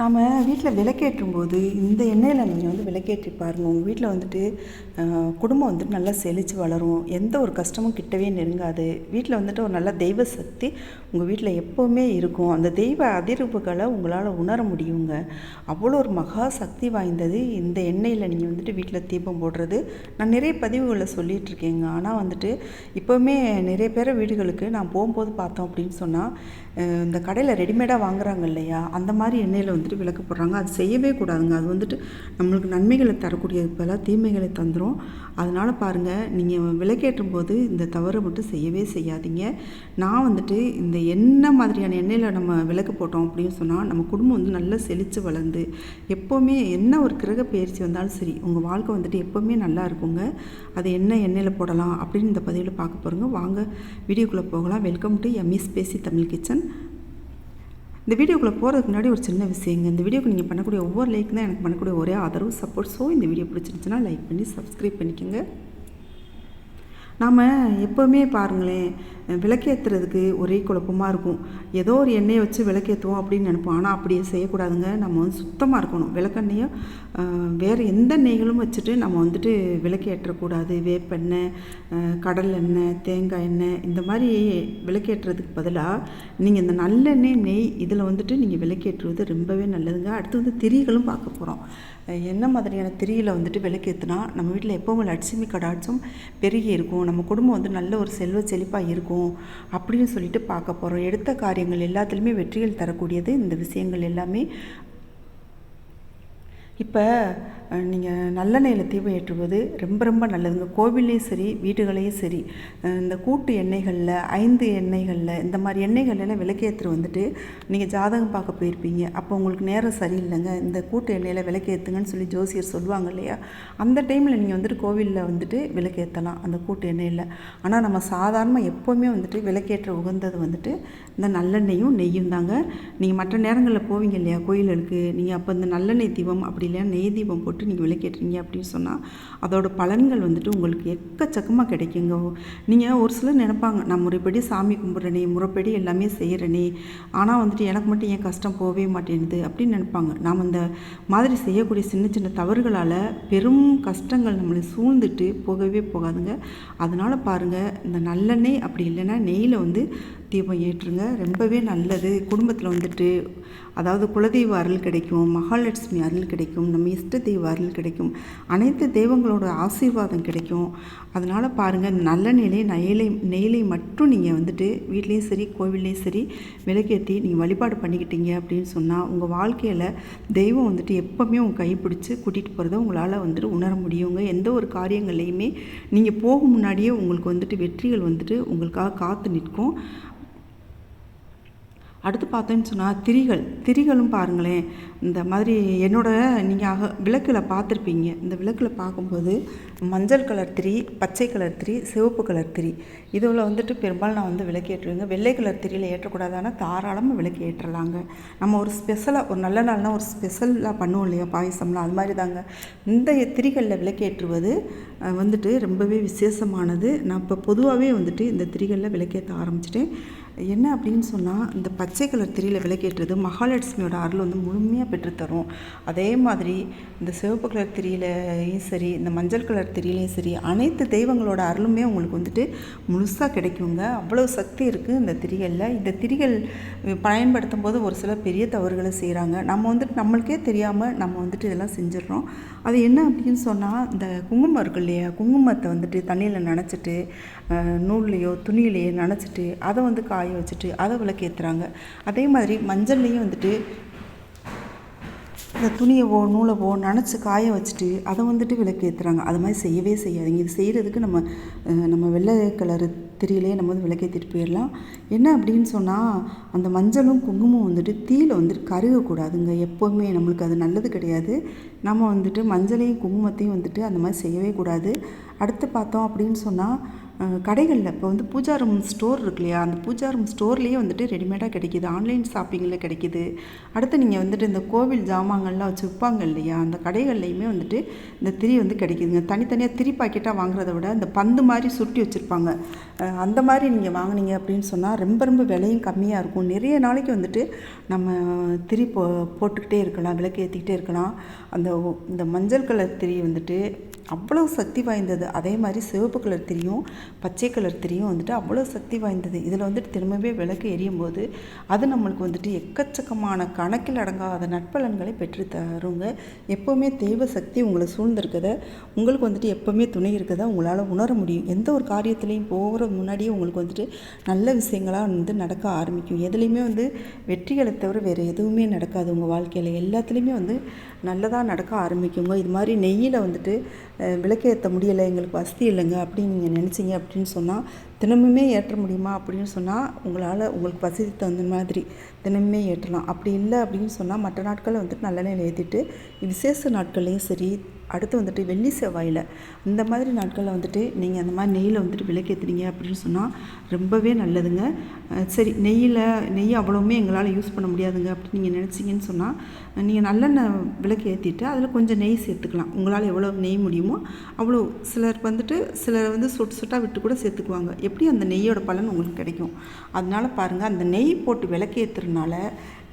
நாம் வீட்டில் விளக்கேற்றும் போது இந்த எண்ணெயில் நீங்கள் வந்து விளக்கேற்றி பாருங்கள் உங்கள் வீட்டில் வந்துட்டு குடும்பம் வந்துட்டு நல்லா செழித்து வளரும். எந்த ஒரு கஷ்டமும் கிட்டவே நெருங்காது. வீட்டில் வந்துட்டு ஒரு நல்ல தெய்வ சக்தி உங்கள் வீட்டில் எப்போவுமே இருக்கும். அந்த தெய்வ அதிர்வுகளை உங்களால் உணர முடியுங்க. அவ்வளோ ஒரு மகா சக்தி வாய்ந்தது இந்த எண்ணெயில் நீங்கள் வந்துட்டு வீட்டில் தீபம் போடுறது. நான் நிறைய பதிவுகளை சொல்லிகிட்டு இருக்கேங்க. ஆனால் வந்துட்டு இப்போவுமே நிறைய பேர் வீடுகளுக்கு நான் போகும்போது பார்த்தோம் அப்படின்னு சொன்னால் இந்த கடையில் ரெடிமேடாக வாங்குறாங்க இல்லையா? அந்த மாதிரி எண்ணெயில் வந்து வந்துட்டு விளக்கு போடுறாங்க அது செய்யவே கூடாதுங்க. அது வந்துட்டு நம்மளுக்கு நன்மைகளை தரக்கூடியது போல தீமைகளை தந்துடும் அதனால் பாருங்கள் நீங்கள் விளக்கேற்றும் போது இந்த தவறை மட்டும் செய்யவே செய்யாதீங்க. நான் வந்துட்டு இந்த என்ன மாதிரியான எண்ணெயில் நம்ம விளக்கு போட்டோம் அப்படின்னு சொன்னால் நம்ம குடும்பம் வந்து நல்லா செழித்து வளர்ந்து எப்போவுமே என்ன ஒரு கிரக பயிற்சி வந்தாலும் சரி உங்கள் வாழ்க்கை வந்துட்டு எப்போவுமே நல்லா இருக்குங்க. அது என்ன எண்ணெயில் போடலாம் அப்படின்னு இந்த பதிவில் பார்க்க போகிறோங்க வாங்க வீடியோக்குள்ளே போகலாம். Welcome to MS spacey Tamil kitchen இந்த வீடியோக்குள்ளே போகிறதுக்கு முன்னாடி ஒரு சின்ன விஷயங்க. இந்த வீடியோக்கு நீங்கள் பண்ணக்கூடிய ஒவ்வொரு லைக் தான் எனக்கு பண்ணக்கூடிய ஒரே ஆதரவு சப்போர்ட் ஸோ இந்த வீடியோ பிடிச்சிருந்துச்சுன்னா லைக் பண்ணி சப்ஸ்கிரைப் பண்ணிக்கோங்க. நாம் எப்போவுமே பாருங்களேன் விளக்கேற்றுறதுக்கு ஒரே குழப்பமாக இருக்கும். ஏதோ ஒரு எண்ணெயை வச்சு விளக்கேற்றுவோம் அப்படின்னு நினைப்போம். ஆனால் அப்படியே செய்யக்கூடாதுங்க. நம்ம வந்து சுத்தமாக இருக்கணும். விளக்கெண்ணையும் வேறு எந்த நெய்களும் வச்சுட்டு நம்ம வந்துட்டு விளக்கேற்றக்கூடாது. வேப்பெண்ணெய் கடல் எண்ணெய் தேங்காய் எண்ணெய் இந்த மாதிரி விளக்கேற்றுறதுக்கு பதிலாக நீங்கள் இந்த நல்லெண்ணெய் நெய் இதில் வந்துட்டு நீங்கள் விளக்கேற்றுவது ரொம்பவே நல்லதுங்க. அடுத்து வந்து திரிகளும் பார்க்க போகிறோம் என்ன மாதிரியான திரியில் வந்துட்டு விளக்கேற்றுனா நம்ம வீட்டில் எப்போவும் லட்சுமி கடாட்சம் பெருகி இருக்கும். நம்ம குடும்பம் வந்து நல்ல ஒரு செல்வ செழிப்பாக இருக்கும். அப்படின்னு சொல்லிட்டு பார்க்க போகிறோம் எடுத்த காரியங்கள் எல்லாத்துலேயுமே வெற்றிகள் தரக்கூடியது. இந்த விஷயங்கள் எல்லாமே இப்போ நீங்கள் நல்லெண்ணெயில் தீபம் ஏற்றுவது ரொம்ப ரொம்ப நல்லதுங்க. கோவில்லையும் சரி வீடுகளையும் சரி இந்த கூட்டு எண்ணெய்களில் ஐந்து எண்ணெய்களில் இந்த மாதிரி எண்ணெய்கள் எல்லாம் விளக்கேற்று வந்துட்டு நீங்கள் ஜாதகம் பார்க்க போயிருப்பீங்க. அப்போ உங்களுக்கு நேரம் சரியில்லைங்க. இந்த கூட்டு எண்ணெயில் விளக்கேற்றுங்கன்னு சொல்லி ஜோசியர் சொல்லுவாங்க இல்லையா? அந்த டைமில் நீங்கள் வந்துட்டு கோவிலில் வந்துட்டு விளக்கேற்றலாம் அந்த கூட்டு எண்ணெயில். ஆனால் நம்ம சாதாரணமாக எப்போவுமே வந்துட்டு விளக்கேற்ற உகந்தது வந்துட்டு இந்த நல்லெண்ணெயும் நெய்யும் தாங்க நீங்கள் மற்ற நேரங்களில் போவீங்க இல்லையா? கோயில்களுக்கு நீங்கள் அப்போ இந்த நல்லெண்ணெய் தீபம் அப்படி இல்லையா? நெய் தீபம் போட்டு நீங்கள் விளக்கேற்றீங்க அப்படின்னு சொன்னால் அதோட பலன்கள் வந்துட்டு உங்களுக்கு எக்கச்சக்கமாக கிடைக்குங்க. நீங்கள் ஒரு சிலர் நினைப்பாங்க நான் முறைப்படி சாமி கும்பிட்றனே முறைப்படி எல்லாமே செய்கிறனே ஆனால் வந்துட்டு எனக்கு மட்டும் ஏன் கஷ்டம் போகவே மாட்டேங்குது அப்படின்னு நினைப்பாங்க. நாம் இந்த மாதிரி செய்யக்கூடிய சின்ன சின்ன தவறுகளால் பெரும் கஷ்டங்கள் நம்மளை சூழ்ந்துட்டு போகவே போகாதுங்க. அதனால் பாருங்கள் இந்த நல்லெண்ணெய் அப்படி இல்லைன்னா நெய்யில் வந்து தீபம் ஏற்றுங்க. ரொம்பவே நல்லது. குடும்பத்தில் வந்துட்டு அதாவது குலதெய்வ அருள் கிடைக்கும் மகாலட்சுமி அருள் கிடைக்கும். நம்ம இஷ்ட தெய்வ அருள் கிடைக்கும். அனைத்து தெய்வங்களோட ஆசீர்வாதம் கிடைக்கும். அதனால் பாருங்கள் நல்ல நிலை நெயிலை நெயிலை மட்டும் நீங்கள் வந்துட்டு வீட்லேயும் சரி கோவில்லையும் சரி விளக்கேற்றி நீங்கள் வழிபாடு பண்ணிக்கிட்டீங்க அப்படின்னு சொன்னால் உங்கள் வாழ்க்கையில் தெய்வம் வந்துட்டு எப்போவுமே உங்கள் கை பிடிச்சி கூட்டிகிட்டு போகிறத உங்களால் வந்துட்டு உணர முடியுங்க. எந்த ஒரு காரியங்கள்லையுமே நீங்கள் போகும் முன்னாடியே உங்களுக்கு வந்துட்டு வெற்றிகள் வந்துட்டு உங்களுக்காக காத்து நிற்கும். அடுத்து பார்த்தோன்னு சொன்னால் திரிகள். திரிகளும் பாருங்களேன் இந்த மாதிரி என்னோட நீங்கள் அக விளக்கில் பார்த்துருப்பீங்க. இந்த விளக்கில் பார்க்கும்போது மஞ்சள் கலர் திரி பச்சை கலர் திரி சிவப்பு கலர் திரி. இதில் வந்துட்டு பெரும்பாலும் நான் வந்து விளக்கு ஏற்றுவேங்க. வெள்ளை கலர் திரியில் ஏற்றக்கூடாதானா தாராளமாக விளக்கு ஏற்றலாங்க. நம்ம ஒரு ஸ்பெஷலாக ஒரு நல்ல நாள்னால் ஒரு ஸ்பெஷலாக பண்ணுவோம் இல்லையா பாயசம்லாம். அது மாதிரி தாங்க. இந்த திரிகளில் விளக்கேற்றுவது வந்துட்டு ரொம்பவே விசேஷமானது. நான் இப்போ பொதுவாகவே வந்துட்டு இந்த திரிகளில் விளக்கேற்ற ஆரம்பிச்சிட்டேன். என்ன அப்படின்னு சொன்னால் இந்த பச்சை கலர் திரியில் விளக்கேற்றது மகாலட்சுமியோட அருள் வந்து முழுமையாக பெற்றுத்தரும். அதே மாதிரி இந்த சிவப்பு கலர் திரியிலையும் சரி இந்த மஞ்சள் கலர் திரியிலையும் சரி அனைத்து தெய்வங்களோட அருளுமே உங்களுக்கு வந்துட்டு முழுசாக கிடைக்குங்க. அவ்வளோ சக்தி இருக்குது இந்த திரிகளில். இந்த திரிகள் பயன்படுத்தும் போது ஒரு சில பெரிய தவறுகளை செய்கிறாங்க நம்ம வந்துட்டு நம்மளுக்கே தெரியாமல் நம்ம வந்துட்டு இதெல்லாம் செஞ்சிடறோம். அது என்ன அப்படின்னு சொன்னால் இந்த குங்குமம் இருக்கு இல்லையா? குங்குமத்தை வந்துட்டு தண்ணியில் நனைச்சிட்டு நூல்லையோ துணியிலையோ நனைச்சிட்டு அதை வந்து காய வச்சுட்டு அதை விளக்கேற்றுறாங்க அதே மாதிரி மஞ்சள்லேயும் வந்துட்டு இந்த துணியவோ நூலவோ நனைச்சி காய வச்சுட்டு அதை வந்துட்டு விளக்கேற்றுறாங்க அது மாதிரி செய்யவே செய்யாதுங்க. இது செய்கிறதுக்கு நம்ம நம்ம வெள்ளை கலர் திரியிலே நம்ம வந்து விளக்கேற்றிட்டு போயிடலாம். என்ன அப்படின்னு சொன்னால் அந்த மஞ்சளும் குங்குமம் வந்துட்டு தீயில் வந்துட்டு கருகக்கூடாதுங்க. எப்போவுமே நம்மளுக்கு அது நல்லது கிடையாது. நம்ம வந்துட்டு மஞ்சளையும் குங்குமத்தையும் வந்துட்டு அந்த மாதிரி செய்யவே கூடாது. அடுத்து பார்த்தோம் அப்படின்னு சொன்னால் கடைகளில் இப்போ வந்து பூஜா ரூம் ஸ்டோர் இருக்கு இல்லையா? அந்த பூஜா ரூம் ஸ்டோர்லேயே வந்துட்டு ரெடிமேடாக கிடைக்கிது. ஆன்லைன் ஷாப்பிங்கில் கிடைக்கிது. அடுத்து நீங்கள் வந்துட்டு இந்த கோவில் ஜாமான்கள்லாம் வச்சு விற்பாங்க இல்லையா? அந்த கடைகள்லையுமே வந்துட்டு இந்த திரி வந்து கிடைக்கிதுங்க. தனித்தனியாக திரி பாக்கெட்டாக வாங்குறத விட இந்த பந்து மாதிரி சுட்டி வச்சுருப்பாங்க. அந்த மாதிரி நீங்கள் வாங்குனீங்க அப்படின்னு சொன்னால் ரொம்ப ரொம்ப விலையும் கம்மியாக இருக்கும். நிறைய நாளைக்கு வந்துட்டு நம்ம திரி போ போட்டுக்கிட்டே இருக்கலாம் விளக்கு ஏற்றிக்கிட்டே இருக்கலாம். அந்த இந்த மஞ்சள் கலர் திரி வந்துட்டு அவ்வளோ சக்தி வாய்ந்தது. அதே மாதிரி சிவப்பு கலர் திரியும் பச்சை கலர் திரியும் வந்துட்டு அவ்வளோ சக்தி வாய்ந்தது. இதில் வந்துட்டு திரும்பவே விளக்கு எரியும் போது அது நம்மளுக்கு வந்துட்டு எக்கச்சக்கமான கணக்கில் அடங்காத நட்பலன்களை பெற்று தருங்க. எப்போவுமே தெய்வ சக்தி உங்களை சூழ்ந்திருக்கத உங்களுக்கு வந்துட்டு எப்போவுமே துணை இருக்கதை உங்களால் உணர முடியும். எந்த ஒரு காரியத்துலேயும் போகிற முன்னாடியே உங்களுக்கு வந்துட்டு நல்ல விஷயங்களாக வந்து நடக்க ஆரம்பிக்கும். எதுலேயுமே வந்து வெற்றிகளை தவிர வேறு எதுவுமே நடக்காது. உங்கள் வாழ்க்கையில் எல்லாத்துலேயுமே வந்து நல்லதாக நடக்க ஆரம்பிக்குங்க. இது மாதிரி நெய்யில் வந்துட்டு விளக்கேற்ற முடியலை எங்களுக்கு வசதி இல்லைங்க அப்படின்னு நீங்கள் நினச்சிங்க அப்படின்னு சொன்னால் தினமுமே ஏற்ற முடியுமா அப்படின்னு சொன்னால் உங்களால் உங்களுக்கு வசதி தகுந்த மாதிரி தினமுமே ஏற்றலாம். அப்படி இல்லை அப்படின்னு சொன்னால் மற்ற நாட்களில் வந்துட்டு நல்லெண்ணெயில் ஏற்றிட்டு விசேஷ நாட்கள்லேயும் சரி அடுத்து வந்துட்டு வெள்ளி செவ்வாயில். இந்த மாதிரி நாட்களில் வந்துட்டு நீங்கள் அந்த மாதிரி நெய்யில் வந்துட்டு விளக்கேற்றுறீங்க அப்படின்னு சொன்னால் ரொம்பவே நல்லதுங்க. சரி நெய்யில் நெய் அவ்வளோவுமே எங்களால் யூஸ் பண்ண முடியாதுங்க அப்படின்னு நீங்கள் நினச்சிங்கன்னு சொன்னால் நீங்கள் நல்லெண்ணெய் விளக்கு ஏற்றிட்டு அதில் கொஞ்சம் நெய் சேர்த்துக்கலாம். உங்களால் எவ்வளோ நெய் முடியுமோ அவ்வளோ சிலர் வந்துட்டு சிலர் வந்து சொட்டு சொட்டாக விட்டு கூட சேர்த்துக்குவாங்க. எப்படி அந்த நெய்யோட பலன் உங்களுக்கு கிடைக்கும்? அதனால பாருங்கள் அந்த நெய் போட்டு விளக்கேற்றுறதுனால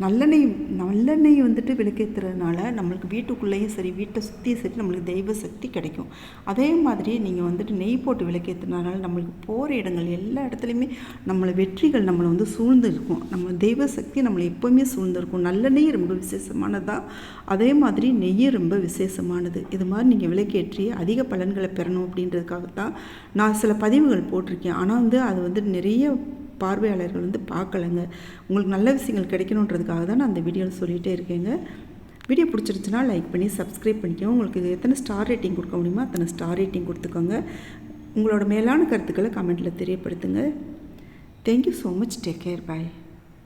நல்லெண்ணெய் நல்லெண்ணெய் வந்துட்டு விளக்கேற்றுறதுனால நம்மளுக்கு வீட்டுக்குள்ளேயும் சரி வீட்டை சுற்றியும் சரி நம்மளுக்கு தெய்வ சக்தி கிடைக்கும். அதே மாதிரி நீங்கள் வந்துட்டு நெய் போட்டு விளக்கேற்றுனால நம்மளுக்கு போகிற இடங்கள் எல்லா இடத்துலையுமே நம்மளை வெற்றிகள் நம்மளை வந்து சூழ்ந்து இருக்கும் நம்ம தெய்வ சக்தி நம்மளை எப்போவுமே சூழ்ந்திருக்கும். நல்லெண்ணெய் ரொம்ப விசேஷமானதா? அதே மாதிரி நெய்யும் ரொம்ப விசேஷமானது. இது மாதிரி நீங்கள் விளக்கேற்றி அதிக பலன்களை பெறணும் அப்படின்றதுக்காக தான் நான் சில பதிவுகள் போட்டிருக்கேன். ஆனால் வந்து அது வந்து நிறைய பார்வையாளர்கள் வந்து பார்க்கலங்க. உங்களுக்கு நல்ல விஷயங்கள் கிடைக்கணுன்றதுக்காக தான் நான் அந்த வீடியோவில் சொல்லிகிட்டே இருக்கேங்க. வீடியோ பிடிச்சிருச்சுன்னா லைக் பண்ணி சப்ஸ்கிரைப் பண்ணிக்கோங்க. உங்களுக்கு எத்தனை ஸ்டார் ரேட்டிங் கொடுக்க முடியுமோ அத்தனை ஸ்டார் ரேட்டிங் கொடுத்துக்கோங்க. உங்களோட மேலான கருத்துக்களை கமெண்ட்டில் தெரியப்படுத்துங்க. Thank you so much take care bye